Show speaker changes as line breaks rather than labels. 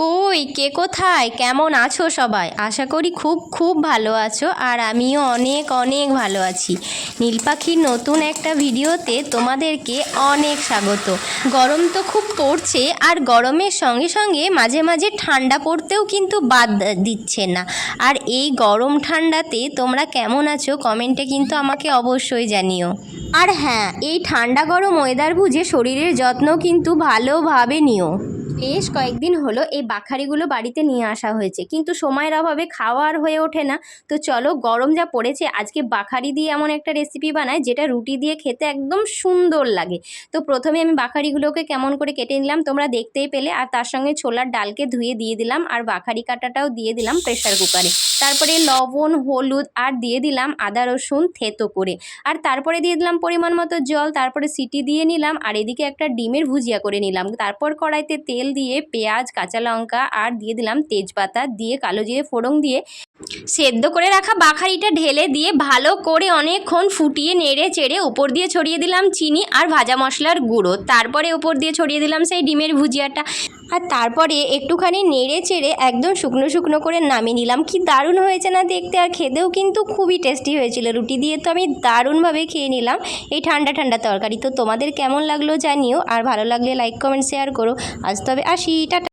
কই? কে কোথায়? কেমন আছো সবাই? আশা করি খুব খুব ভালো আছো আর আমিও অনেক অনেক ভালো আছি। নীল পাখির নতুন একটা ভিডিওতে তোমাদেরকে অনেক স্বাগত। গরম তো খুব পড়ছে আর গরমের সঙ্গে সঙ্গে মাঝে মাঝে ঠান্ডা পড়তেও কিন্তু বাদ দিচ্ছে না। আর এই গরম ঠান্ডাতে তোমরা কেমন আছো কমেন্টে কিন্তু আমাকে অবশ্যই জানিও। আর হ্যাঁ এই ঠান্ডা গরম ওয়েদার বুঝে শরীরের যত্ন কিন্তু ভালোভাবে নিও। বেশ কয়েকদিন হলো এই বাখারিগুলো বাড়িতে নিয়ে আসা হয়েছে। কিন্তু সময়ের অভাবে খাওয়া আর হয়ে ওঠে না। তো চলো গরম যা পড়েছে, আজকে বাখারি দিয়ে এমন একটা রেসিপি বানায় যেটা রুটি দিয়ে খেতে একদম সুন্দর লাগে। তো প্রথমে আমি বাখারিগুলোকে কেমন করে কেটে নিলাম, তোমরা দেখতেই পেলে। আর তার সঙ্গে ছোলার ডালকে ধুয়ে দিয়ে দিলাম, আর বাখারি কাটাটাও দিয়ে দিলাম প্রেশার কুকারে তারপরে লবণ, হলুদ, আর দিয়ে দিলাম আদা, রসুন, থেতো করে। আর তারপরে দিয়ে দিলাম পরিমাণ মতো জল, তারপরে সিটি দিয়ে নিলাম, আর এদিকে একটা ডিমের ভুজিয়া করে নিলাম। তারপর কড়াইতে তেল দিয়ে পেঁয়াজ, কাঁচা লঙ্কা আর দিয়ে দিলাম তেজপাতা। দিয়ে কালো জিরে ফোড়ন দিয়ে সেদ্ধ করে রাখা বাখারিটা ঢেলে দিয়ে ভালো করে অনেকক্ষণ ফুটিয়ে নেড়ে চেড়ে উপর দিয়ে ছড়িয়ে দিলাম চিনি আর ভাজা মশলার গুঁড়ো। তারপরে উপর দিয়ে ছড়িয়ে দিলাম সেই ডিমের ভুজিয়াটা। আর তারপরে একটুখানি নেড়ে চেড়ে একদম শুকনো শুকনো করে নামিয়ে নিলাম। কি দারুণ হয়েছে না দেখতে? আর খেতেও কিন্তু খুবই টেস্টি হয়েছিল। রুটি দিয়ে তো আমি দারুণভাবে খেয়ে নিলাম। এই ঠান্ডা ঠান্ডা তরকারি। তো তোমাদের কেমন লাগল জানিও। আর ভালো লাগলে লাইক কমেন্ট শেয়ার করো। আজ তবে আসি। টাটা।